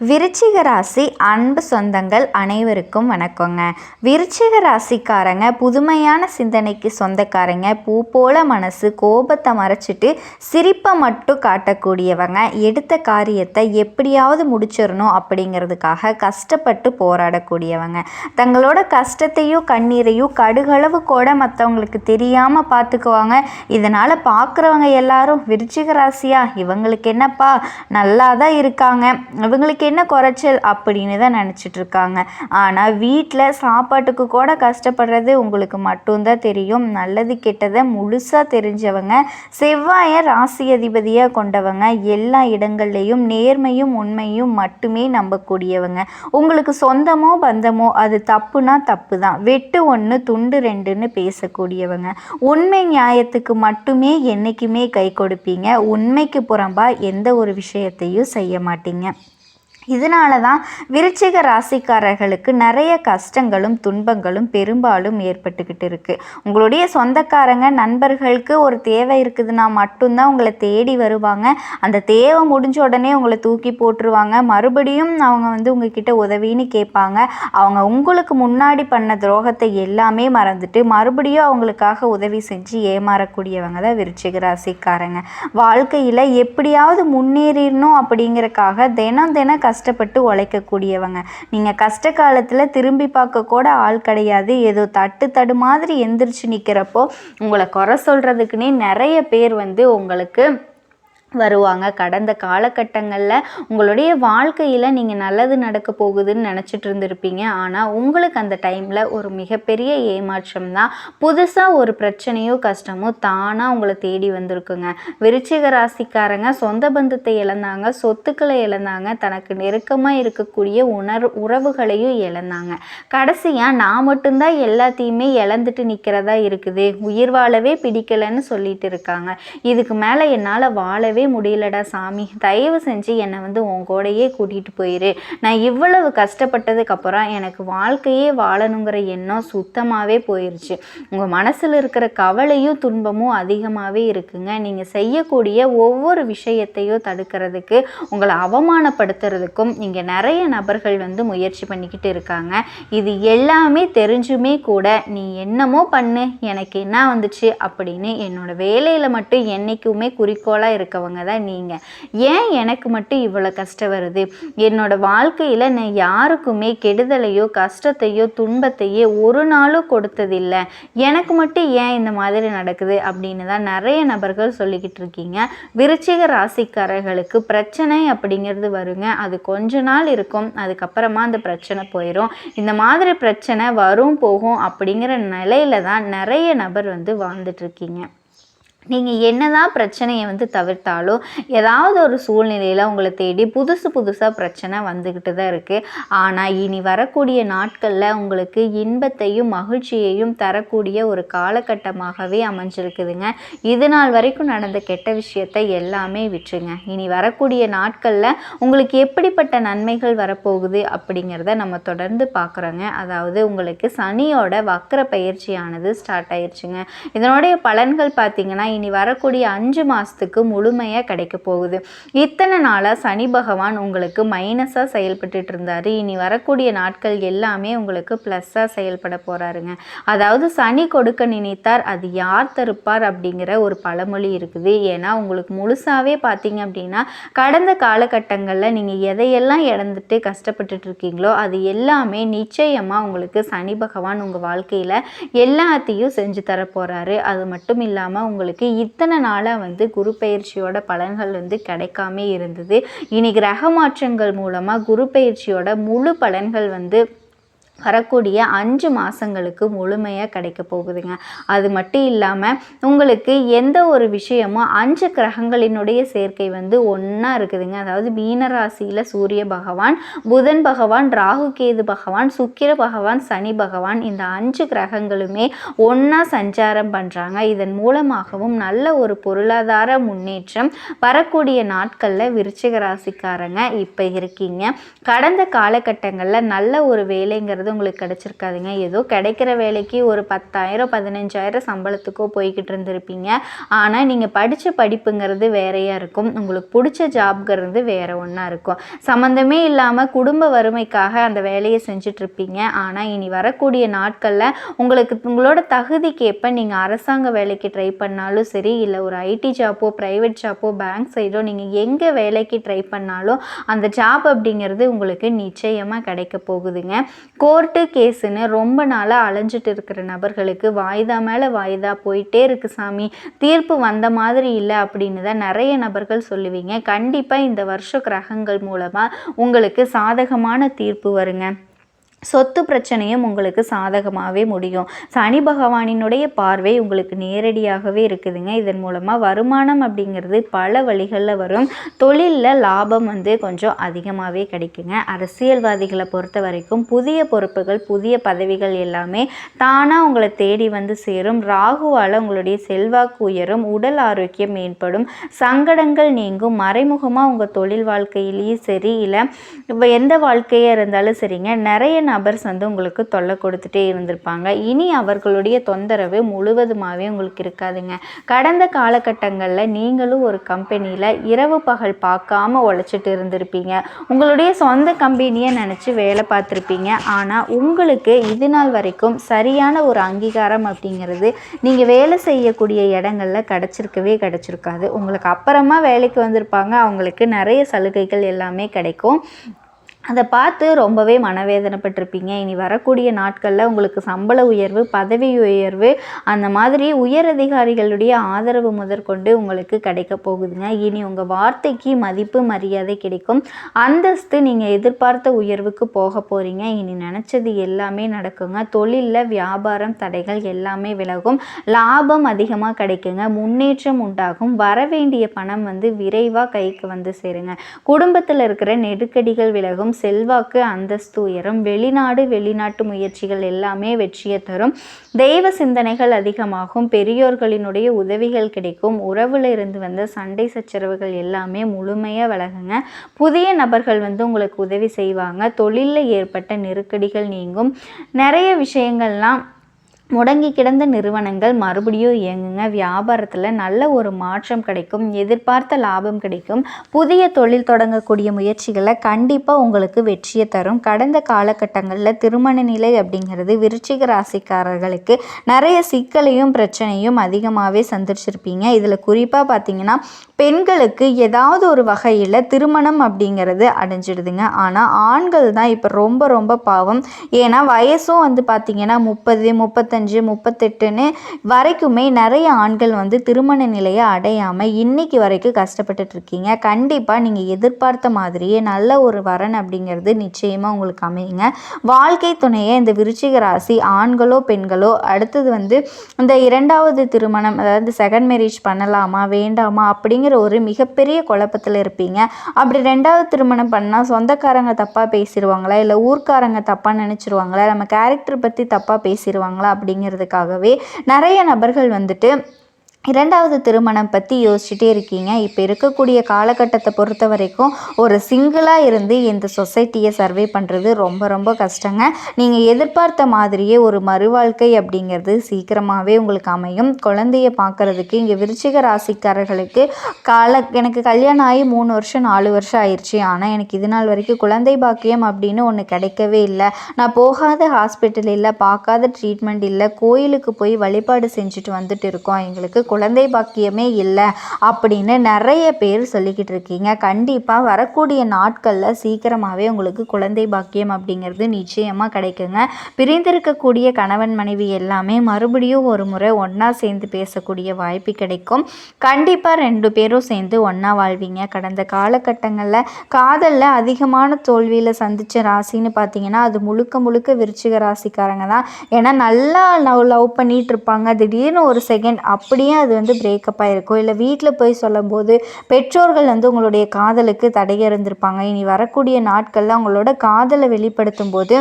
விருச்சிக ராசி அன்பு சொந்தங்கள் அனைவருக்கும் வணக்கங்க. விருச்சிக ராசிக்காரங்க புதுமையான சிந்தனைக்கு சொந்தக்காரங்க. பூ போல மனசு கோபத்தை மறைச்சிட்டு சிரிப்பை மட்டும் காட்டக்கூடியவங்க. எடுத்த காரியத்தை எப்படியாவது முடிச்சிடணும் அப்படிங்கிறதுக்காக கஷ்டப்பட்டு போராடக்கூடியவங்க. தங்களோட கஷ்டத்தையும் கண்ணீரையும் கடுகளவு கூட மற்றவங்களுக்கு தெரியாமல் பார்த்துக்குவாங்க இதனால் பார்க்குறவங்க எல்லாரும் விருச்சிக ராசியா? இவங்களுக்கு என்னப்பா? நல்லா தான் இருக்காங்க. இவங்களுக்கு என்ன குறைச்சல் அப்படின்னு தான் நினச்சிட்டு இருக்காங்க. ஆனால் வீட்டில் சாப்பாட்டுக்கு கூட கஷ்டப்படுறது உங்களுக்கு மட்டும்தான் தெரியும். நல்லது கெட்டதை முழுசாக தெரிஞ்சவங்க செவ்வாயை ராசி அதிபதியாக கொண்டவங்க எல்லா இடங்கள்லையும் நேர்மையும் உண்மையும் மட்டுமே நம்பக்கூடியவங்க. உங்களுக்கு சொந்தமோ பந்தமோ அது தப்புனா தப்பு தான் வெட்டு ஒன்று துண்டு ரெண்டுன்னு பேசக்கூடியவங்க. உண்மை நியாயத்துக்கு மட்டுமே என்றைக்குமே கை கொடுப்பீங்க. உண்மைக்கு புறம்பா எந்த ஒரு விஷயத்தையும் செய்ய மாட்டீங்க. இதனால தான் விருச்சிக ராசிக்காரர்களுக்கு நிறைய கஷ்டங்களும் துன்பங்களும் பெரும்பாலும் ஏற்பட்டுக்கிட்டு இருக்குது உங்களுடைய சொந்தக்காரங்க நண்பர்களுக்கு ஒரு தேவை இருக்குதுன்னா மட்டும்தான் உங்களை தேடி வருவாங்க. அந்த தேவை முடிஞ்ச உடனே உங்களை தூக்கி போட்டுருவாங்க. மறுபடியும் அவங்க வந்து உங்ககிட்ட உதவின்னு கேட்பாங்க. அவங்க உங்களுக்கு முன்னாடி பண்ண துரோகத்தை எல்லாமே மறந்துட்டு மறுபடியும் அவங்களுக்காக உதவி செஞ்சு ஏமாறக்கூடியவங்க தான் விருச்சிக ராசிக்காரங்க. வாழ்க்கையில் எப்படியாவது முன்னேறிடணும் அப்படிங்கிறக்காக தினம் தினம் கஷ்டப்பட்டு உழைக்கக்கூடியவங்க. நீங்கள் கஷ்ட காலத்தில் திரும்பி பார்க்க கூட ஆள் கிடையாது. ஏதோ தட்டு தடு மாதிரி எந்திரிச்சு நிற்கிறப்போ உங்களை குறை சொல்கிறதுக்குன்னே நிறைய பேர் வந்து உங்களுக்கு வருவாங்க. கடந்த காலகட்டங்களில் உங்களுடைய வாழ்க்கையில் நீங்கள் நல்லது நடக்க போகுதுன்னு நினச்சிட்டு இருந்திருப்பீங்க. ஆனால் உங்களுக்கு அந்த டைமில் ஒரு மிகப்பெரிய ஏமாற்றம் தான். புதுசாக ஒரு பிரச்சனையோ கஷ்டமோ தானாக உங்களை தேடி வந்திருக்குங்க. விருச்சிக ராசிக்காரங்க சொந்த பந்தத்தை இழந்தாங்க சொத்துக்களை இழந்தாங்க தனக்கு நெருக்கமாக இருக்கக்கூடிய உணர் உறவுகளையும் இழந்தாங்க. கடைசியாக நான் மட்டும்தான் எல்லாத்தையுமே இழந்துட்டு நிற்கிறதா இருக்குது. உயிர் வாழவே பிடிக்கலைன்னு சொல்லிட்டு இருக்காங்க. இதுக்கு மேலே என்னால் வாழவே முடியலடா சாமி. தயவு செஞ்சு என்னை வந்து உன் கூடையே கூட்டிகிட்டு போயிரு. நான் இவ்வளவு கஷ்டப்பட்டதுக்கப்புறம் எனக்கு வாழ்க்கையே வாழணுங்கிற எண்ணம் சுத்தமாகவே போயிடுச்சு உங்கள் மனசில் இருக்கிற கவலையும் துன்பமும் அதிகமாகவே இருக்குங்க. நீங்கள் செய்யக்கூடிய ஒவ்வொரு விஷயத்தையும் தடுக்கிறதுக்கு உங்களை அவமானப்படுத்துறதுக்கும் இங்கே நிறைய நபர்கள் வந்து முயற்சி பண்ணிக்கிட்டு இருக்காங்க. இது எல்லாமே தெரிஞ்சுமே கூட நீ என்னமோ பண்ணு. எனக்கு என்ன வந்துச்சு அப்படின்னு என்னோட வேலையில் மட்டும் என்றைக்குமே குறிக்கோளாக இருக்கவங்க இருக்கிறவங்க தான் நீங்கள் ஏன் எனக்கு மட்டும் இவ்வளோ கஷ்டம் வருது? என்னோட வாழ்க்கையில் நான் யாருக்குமே கெடுதலையோ கஷ்டத்தையோ துன்பத்தையோ ஒரு நாளும் கொடுத்ததில்லை. எனக்கு மட்டும் ஏன் இந்த மாதிரி நடக்குது அப்படின்னு தான் நிறைய நபர்கள் சொல்லிக்கிட்டு இருக்கீங்க. விருச்சிக ராசிக்காரர்களுக்கு பிரச்சனை அப்படிங்கிறது வருங்க. அது கொஞ்ச நாள் இருக்கும். அதுக்கப்புறமா அந்த பிரச்சனை போயிடும் இந்த மாதிரி பிரச்சனை வரும் போகும் அப்படிங்கிற நிலையில தான் நிறைய நபர் வந்து வாழ்ந்துட்டு இருக்கீங்க. நீங்கள் என்னதான் பிரச்சனையை வந்து தவிர்த்தாலும் ஏதாவது ஒரு சூழ்நிலையில் உங்களை தேடி புதுசு புதுசாக பிரச்சனை வந்துக்கிட்டு தான் இருக்குது ஆனால் இனி வரக்கூடிய நாட்களில் உங்களுக்கு இன்பத்தையும் மகிழ்ச்சியையும் தரக்கூடிய ஒரு காலகட்டமாகவே அமைஞ்சிருக்குதுங்க. இது நாள் வரைக்கும் நடந்த கெட்ட விஷயத்தை எல்லாமே விட்டுருங்க. இனி வரக்கூடிய நாட்களில் உங்களுக்கு எப்படிப்பட்ட நன்மைகள் வரப்போகுது அப்படிங்கிறத நம்ம தொடர்ந்து பார்க்குறோங்க அதாவது உங்களுக்கு சனியோட வக்கர பயிற்சியானது ஸ்டார்ட் ஆயிடுச்சுங்க இதனுடைய பலன்கள் பார்த்தீங்கன்னா இனி வரக்கூடிய அஞ்சு மாதத்துக்கு முழுமையாக கிடைக்க போகுது. இத்தனை நாளாக சனி பகவான் உங்களுக்கு மைனஸாக செயல்பட்டு இருந்தார். இனி வரக்கூடிய நாட்கள் எல்லாமே உங்களுக்கு ப்ளஸ்ஸாக செயல்பட போகிறாருங்க அதாவது சனி கொடுக்க நினைத்தார் அது யார் தருப்பார் அப்படிங்கிற ஒரு பழமொழி இருக்குது. ஏன்னா உங்களுக்கு முழுசாகவே பார்த்தீங்க அப்படின்னா கடந்த காலகட்டங்களில் நீங்கள் எதையெல்லாம் இழந்துட்டு கஷ்டப்பட்டுட்டு இருக்கீங்களோ அது எல்லாமே நிச்சயமாக உங்களுக்கு சனி பகவான் உங்கள் வாழ்க்கையில் எல்லாத்தையும் செஞ்சு தர போகிறாரு அது மட்டும் இல்லாமல் உங்களுக்கு இத்தனை நாளாக வந்து குரு பயிற்சியோட பலன்கள் வந்து கிடைக்காம இருந்தது. இனி கிரக மாற்றங்கள் மூலமாக குரு பயிற்சியோட முழு பலன்கள் வந்து வரக்கூடிய அஞ்சு மாதங்களுக்கு முழுமையாக கிடைக்க போகுதுங்க. அது மட்டும் இல்லாமல் உங்களுக்கு எந்த ஒரு விஷயமும் அஞ்சு கிரகங்களினுடைய சேர்க்கை வந்து ஒன்றா இருக்குதுங்க. அதாவது மீனராசியில் சூரிய பகவான் புதன் பகவான் ராகு கேது பகவான் சுக்கிர பகவான் சனி பகவான் இந்த அஞ்சு கிரகங்களுமே ஒன்றா சஞ்சாரம் பண்ணுறாங்க இதன் மூலமாகவும் நல்ல ஒரு பொருளாதார முன்னேற்றம் வரக்கூடிய நாட்களில் விருச்சிக ராசிக்காரங்க இப்போ இருக்கீங்க. கடந்த காலகட்டங்களில் நல்ல ஒரு வேலைங்கிறது அப்படிங்கிறது உங்களுக்கு கிடச்சிருக்காதுங்க. ஏதோ கிடைக்கிற வேலைக்கு ஒரு பத்தாயிரம் பதினஞ்சாயிரம் சம்பளத்துக்கோ போய்கிட்டு இருந்திருப்பீங்க. ஆனால் நீங்கள் படித்த படிப்புங்கிறது வேறையாக இருக்கும். உங்களுக்கு பிடிச்ச ஜாப்ங்கிறது வேறு ஒன்றா இருக்கும். சம்மந்தமே இல்லாமல் குடும்ப வறுமைக்காக அந்த வேலையை செஞ்சிட்ருப்பீங்க. ஆனால் இனி வரக்கூடிய நாட்களில் உங்களுக்கு உங்களோட தகுதிக்கேற்ப நீங்கள் அரசாங்க வேலைக்கு ட்ரை பண்ணாலும் சரி இல்லை ஒரு ஐடி ஜாப்போ ப்ரைவேட் ஜாப்போ பேங்க் சைடோ நீங்கள் எங்கே வேலைக்கு ட்ரை பண்ணாலும் அந்த ஜாப் அப்படிங்கிறது உங்களுக்கு நிச்சயமாக கிடைக்க போகுதுங்க. கோ கோர்ட்டு கேஸுன்னு ரொம்ப நாளாக அலைஞ்சிட்டு இருக்கிற நபர்களுக்கு வாய்தா மேலே வாய்தா போயிட்டே இருக்கு சாமி. தீர்ப்பு வந்த மாதிரி இல்லை அப்படின்னு தான் நிறைய நபர்கள் சொல்லுவீங்க. கண்டிப்பாக இந்த வருஷ கிரகங்கள் மூலமாக உங்களுக்கு சாதகமான தீர்ப்பு வருங்க. சொத்து பிரச்சனையும் உங்களுக்கு சாதகமாகவே முடியும். சனி பகவானினுடைய பார்வை உங்களுக்கு நேரடியாகவே இருக்குதுங்க. இதன் மூலமாக வருமானம் அப்படிங்கிறது பல வழிகளில் வரும். தொழிலில் லாபம் வந்து கொஞ்சம் அதிகமாகவே கிடைக்குங்க. அரசியல்வாதிகளை பொறுத்த வரைக்கும் புதிய பொறுப்புகள் புதிய பதவிகள் எல்லாமே தானாக உங்களை தேடி வந்து சேரும். ராகுவால் உங்களுடைய செல்வாக்கு உயரும். உடல் ஆரோக்கியம் மேம்படும். சங்கடங்கள் நீங்கும். மறைமுகமாக உங்கள் தொழில் வாழ்க்கையிலேயும் சரி இல்லை எந்த வாழ்க்கையாக இருந்தாலும் சரிங்க. நிறைய நபர்ஸ் வந்து உங்களுக்கு தொல்லை கொடுத்துட்டே இருந்திருப்பாங்க. இனி அவர்களுடைய தொந்தரவு முழுவதுமாகவே உங்களுக்கு இருக்காதுங்க. கடந்த காலகட்டங்களில் நீங்களும் ஒரு கம்பெனியில் இரவு பகல் பார்க்காம உழைச்சிட்டு இருந்திருப்பீங்க. உங்களுடைய சொந்த கம்பெனியை நினச்சி வேலை பார்த்துருப்பீங்க. ஆனால் உங்களுக்கு இது நாள் வரைக்கும் சரியான ஒரு அங்கீகாரம் அப்படிங்கிறது நீங்கள் வேலை செய்யக்கூடிய இடங்களில் கிடச்சிருக்கவே கிடச்சிருக்காது. உங்களுக்கு அப்புறமா வேலைக்கு வந்திருப்பாங்க. அவங்களுக்கு நிறைய சலுகைகள் எல்லாமே கிடைக்கும். அதை பார்த்து ரொம்பவே மனவேதனைப்பட்டிருப்பீங்க. இனி வரக்கூடிய நாட்களில் உங்களுக்கு சம்பள உயர்வு பதவி உயர்வு அந்த மாதிரி உயர் அதிகாரிகளுடைய ஆதரவு முதற்கொண்டு உங்களுக்கு கிடைக்க போகுதுங்க. இனி உங்கள் வார்த்தைக்கு மதிப்பு மரியாதை கிடைக்கும். அந்தஸ்து நீங்கள் எதிர்பார்த்த உயர்வுக்கு போக போகிறீங்க இனி நினச்சது எல்லாமே நடக்குங்க. தொழிலில் வியாபாரம் தடைகள் எல்லாமே விலகும். லாபம் அதிகமாக கிடைக்குங்க. முன்னேற்றம் உண்டாகும். வர வேண்டிய பணம் வந்து விரைவாக கைக்கு வந்து சேருங்க. குடும்பத்தில் இருக்கிற நெருக்கடிகள் விலகும். செல்வாக்கு அந்தஸ்து உயரும் வெளிநாடு வெளிநாட்டு முயற்சிகள் எல்லாமே வெற்றியை தரும். தெய்வ சிந்தனைகள் அதிகமாகும் பெரியோர்களினுடைய உதவிகள் கிடைக்கும் உறவுல இருந்து வந்த சண்டை சச்சரவுகள் எல்லாமே முழுமையாக விலகுங்க. புதிய நபர்கள் வந்து உங்களுக்கு உதவி செய்வாங்க தொழிலில் ஏற்பட்ட நெருக்கடிகள் நீங்கும். நிறைய விஷயங்கள்லாம் முடங்கி கிடந்த நிறுவனங்கள் மறுபடியும் இயங்குங்க. வியாபாரத்தில் நல்ல ஒரு மாற்றம் கிடைக்கும் எதிர்பார்த்த லாபம் கிடைக்கும். புதிய தொழில் தொடங்கக்கூடிய முயற்சிகளை கண்டிப்பாக உங்களுக்கு வெற்றியை தரும். கடந்த காலகட்டங்களில் திருமண நிலை அப்படிங்கிறது விருச்சிக ராசிக்காரர்களுக்கு நிறைய சிக்கலையும் பிரச்சனையும் அதிகமாகவே சந்திச்சிருப்பீங்க. இதில் குறிப்பாக பார்த்தீங்கன்னா பெண்களுக்கு ஏதாவது ஒரு வகையில் திருமணம் அப்படிங்கிறது அடைஞ்சிடுதுங்க. ஆனால் ஆண்கள் தான் இப்போ ரொம்ப ரொம்ப பாவம். ஏன்னா வயசும் வந்து பார்த்திங்கன்னா முப்பது முப்பத்தி முப்பத்தஞ்சு முப்பத்தெட்டுன்னு வரைக்குமே நிறைய ஆண்கள் வந்து திருமண நிலையை அடையாமல் இன்னைக்கு வரைக்கும் கஷ்டப்பட்டுட்டு இருக்கீங்க. கண்டிப்பாக நீங்கள் எதிர்பார்த்த மாதிரியே நல்ல ஒரு வரன் அப்படிங்கிறது நிச்சயமாக உங்களுக்கு அமையுங்க. வாழ்க்கை துணையை இந்த விருச்சிக ராசி ஆண்களோ பெண்களோ அடுத்தது வந்து இந்த இரண்டாவது திருமணம் அதாவது செகண்ட் மேரேஜ் பண்ணலாமா வேண்டாமா அப்படிங்கிற ஒரு மிகப்பெரிய குழப்பத்தில் இருப்பீங்க. அப்படி ரெண்டாவது திருமணம் பண்ணால் சொந்தக்காரங்க தப்பாக பேசிடுவாங்களா இல்லை ஊர்க்காரங்க தப்பாக நினச்சிருவாங்களா? நம்ம கேரக்டர் பற்றி தப்பாக பேசிடுவாங்களா அப்படிங்கிறதுக்காகவே நிறைய நபர்கள் வந்துட்டு இரண்டாவது திருமணம் பற்றி யோசிச்சுட்டே இருக்கீங்க. இப்போ இருக்கக்கூடிய காலகட்டத்தை பொறுத்த வரைக்கும் ஒரு சிங்கிளாக இருந்து இந்த சொசைட்டியை சர்வே பண்ணுறது ரொம்ப ரொம்ப கஷ்டங்க. நீங்கள் எதிர்பார்த்த மாதிரியே ஒரு மறுவாழ்க்கை அப்படிங்கிறது சீக்கிரமாகவே உங்களுக்கு அமையும். குழந்தைய பார்க்குறதுக்கு இங்கே விருச்சிக ராசிக்காரர்களுக்கு கால எனக்கு கல்யாணம் ஆகி மூணு வருஷம் நாலு வருஷம் ஆயிடுச்சு ஆனால் எனக்கு இது நாள் வரைக்கும் குழந்தை பாக்கியம் அப்படின்னு ஒன்று கிடைக்கவே இல்லை. நான் போகாத ஹாஸ்பிட்டல் இல்லை பார்க்காத ட்ரீட்மெண்ட் இல்லை கோயிலுக்கு போய் வழிபாடு செஞ்சுட்டு வந்துட்டு இருக்கோம். எங்களுக்கு குழந்தை பாக்கியமே இல்லை அப்படின்னு நிறைய பேர் சொல்லிக்கிட்டு இருக்கீங்க. கண்டிப்பாக வரக்கூடிய நாட்களில் சீக்கிரமாகவே உங்களுக்கு குழந்தை பாக்கியம் அப்படிங்கிறது நிச்சயமாக கிடைக்குங்க. பிரிந்திருக்கக்கூடிய கணவன் மனைவி எல்லாமே மறுபடியும் ஒரு முறை ஒன்றா சேர்ந்து பேசக்கூடிய வாய்ப்பு கிடைக்கும். கண்டிப்பாக ரெண்டு பேரும் சேர்ந்து ஒன்றா வாழ்வீங்க. கடந்த காலகட்டங்களில் காதலில் அதிகமான தோல்வியில் சந்தித்த ராசின்னு பார்த்தீங்கன்னா அது முழுக்க முழுக்க விருச்சிக ராசிக்காரங்க தான். ஏன்னா நல்லா லவ் லவ் பண்ணிகிட்டு இருப்பாங்க. திடீர்னு ஒரு செகண்ட் அப்படியே அது வந்து பிரேக்கப் ஆகிருக்கும் இல்லை வீட்டில் போய் சொல்லும்போது பெற்றோர்கள் வந்து உங்களுடைய காதலுக்கு தடைய இருந்திருப்பாங்க இனி வரக்கூடிய நாட்களில் உங்களோட காதலை வெளிப்படுத்தும் போது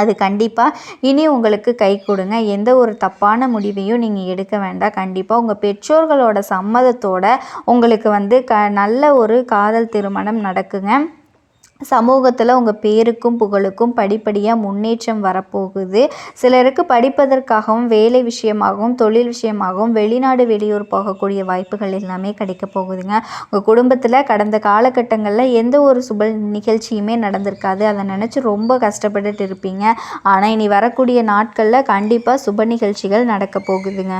அது கண்டிப்பாக இனி உங்களுக்கு கை கொடுங்க. எந்த ஒரு தப்பான முடிவையும் நீங்கள் எடுக்க வேண்டாம். கண்டிப்பாக உங்கள் பெற்றோர்களோட சம்மதத்தோட உங்களுக்கு வந்து க நல்ல ஒரு காதல் திருமணம் நடக்குங்க. சமூகத்தில் உங்கள் பேருக்கும் புகழுக்கும் படிப்படியாக முன்னேற்றம் வரப்போகுது. சிலருக்கு படிப்பதற்காகவும் வேலை விஷயமாகவும் தொழில் விஷயமாகவும் வெளிநாடு வெளியூர் போகக்கூடிய வாய்ப்புகள் எல்லாமே கிடைக்க போகுதுங்க. உங்கள் குடும்பத்தில் கடந்த காலகட்டங்களில் எந்த ஒரு சுப நிகழ்ச்சியுமே நடந்திருக்காது. அதை நினச்சி ரொம்ப கஷ்டப்பட்டுட்டு இருப்பீங்க. ஆனால் இனி வரக்கூடிய நாட்களில் கண்டிப்பாக சுப நிகழ்ச்சிகள் நடக்க போகுதுங்க.